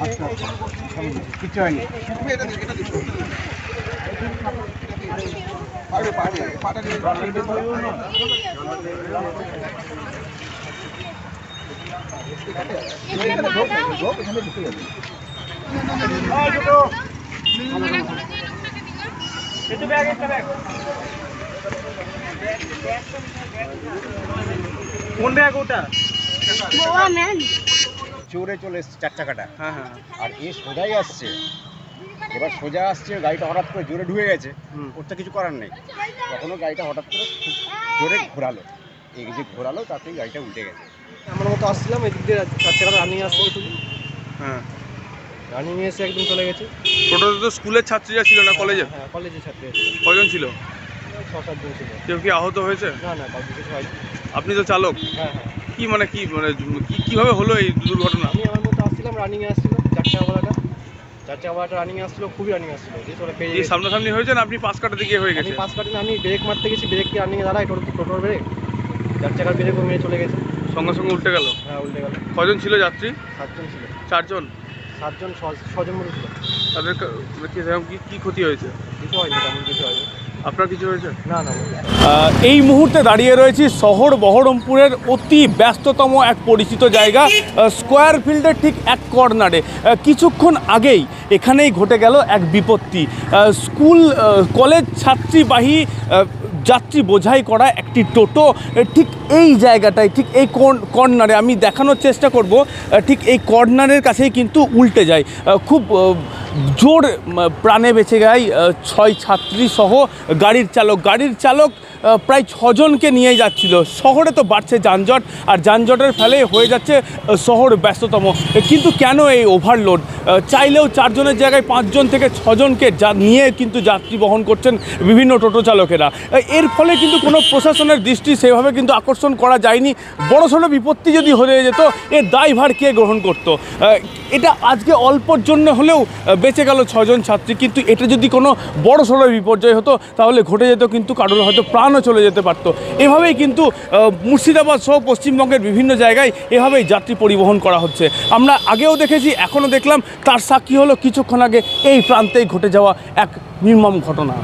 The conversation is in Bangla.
আচ্ছা কিছু হয়নি কোন ব্যাগ ওটা? চোরে চলে এসছে চার চাকাটা হ্যাঁ হ্যাঁ। আর এ সোজাই আসছে। এবার সোজা আসছে গাড়িটা হঠাৎ করে জোরে ঢুকে গেছে। হুম। ওর তো কিছু করার নেই। তখনও গাড়িটা হঠাৎ করে জোরে ঘোরালো। এই যে ঘোরালো তাতেই গাড়িটা উল্টে গেছে। আমার মতো আসছিলাম এদিক দিয়ে চার চাকা রানিং আসছিল শুধু হ্যাঁ। রানিং এসে একদম চলে গেছে। টোটোতে তো স্কুলের ছাত্রীরা ছিল না কলেজে হ্যাঁ কলেজে ছাত্রী কজন ছিল? ছ সাতজন ছিল। কেউ কি আহত হয়েছে? না না কাউকে কিছু হয়নি। আপনি তো চালক। হ্যাঁ হ্যাঁ। কি মানে কি মানে কি কীভাবে হলো এই দুর্ঘটনা? আমি আমার মতো আসছিলাম রানিংয়ে আসছিল চার চাকাওয়ালাটা চার চাকাওয়ালাটা রানিং আসছিল খুবই রানিং আসছিল দিয়ে চলে এই সামনাসামনি হয়েছে না আপনি পাশ কাটাতে গিয়ে হয়ে গেছে পাশ কাটিনি আমি ব্রেক মারতে গেছি ব্রেক কি রানিংয়ে দাঁড়ায় টোটো টোটোর ব্রেক চার চাকার ব্রেক মেরে চলে গেছে। সঙ্গে সঙ্গে উল্টে গেল? হ্যাঁ উল্টে গেল। কজন ছিল যাত্রী? সাতজন ছিল। চারজন? সাতজন ছজন মতো ছিল। তাদের সেরকম কি কি ক্ষতি হয়েছে? কিছু হয়নি তেমন কিছু হয়নি। আপনার কিছু হয়েছে? না না এই মুহূর্তে দাঁড়িয়ে রয়েছি শহর বহরমপুরের অতি ব্যস্ততম এক পরিচিত জায়গা স্কোয়ার ফিল্ডের ঠিক এক কর্নারে। কিছুক্ষণ আগেই এখানেই ঘটে গেল এক বিপত্তি। স্কুল কলেজ ছাত্রীবাহী যাত্রী বোঝাই করা একটি টোটো। ঠিক এই জায়গাটায়, ঠিক এই কর্ন- কর্নারে আমি দেখানোর চেষ্টা করব। ঠিক এই কর্নারের কাছেই কিন্তু উল্টে যায়। খুব জোর প্রাণে বেঁচে যায় ছয় ছাত্রী সহ গাড়ির চালক। গাড়ির চালক প্রায় ছজনকে নিয়ে যাচ্ছিল। শহরে তো বাড়ছে যানজট, আর যানজটের ফলে হয়ে যাচ্ছে শহর ব্যস্ততম। কিন্তু কেন এই ওভারলোড চাইলেও চারজনের জায়গায় পাঁচজন থেকে ছজনকে যা, নিয়ে কিন্তু যাত্রী বহন করছেন বিভিন্ন টোটো চালকেরা। এর ফলে কিন্তু কোনো প্রশাসনের দৃষ্টি সেভাবে কিন্তু আকর্ষণ করা যায়নি। বড়সড় বিপত্তি যদি হয়ে যেত এর দায়ভার কে গ্রহণ করতো? এটা আজকে অল্পর জন্য হলেও বেঁচে গেল ছজন ছাত্রী। কিন্তু এটা যদি কোনো বড় সড়ো বিপর্যয় হতো, তাহলে ঘটে যেত কিন্তু কারোর হয়তো প্রাণও চলে যেতে পারতো। এভাবেই কিন্তু মুর্শিদাবাদ সহ পশ্চিমবঙ্গের বিভিন্ন জায়গায় এভাবেই যাত্রী পরিবহন করা হচ্ছে। আমরা আগেও দেখেছি, এখনও দেখলাম, তার সাক্ষী হলো কিছুক্ষণ আগে এই প্রান্তেই ঘটে যাওয়া এক নির্মম ঘটনা।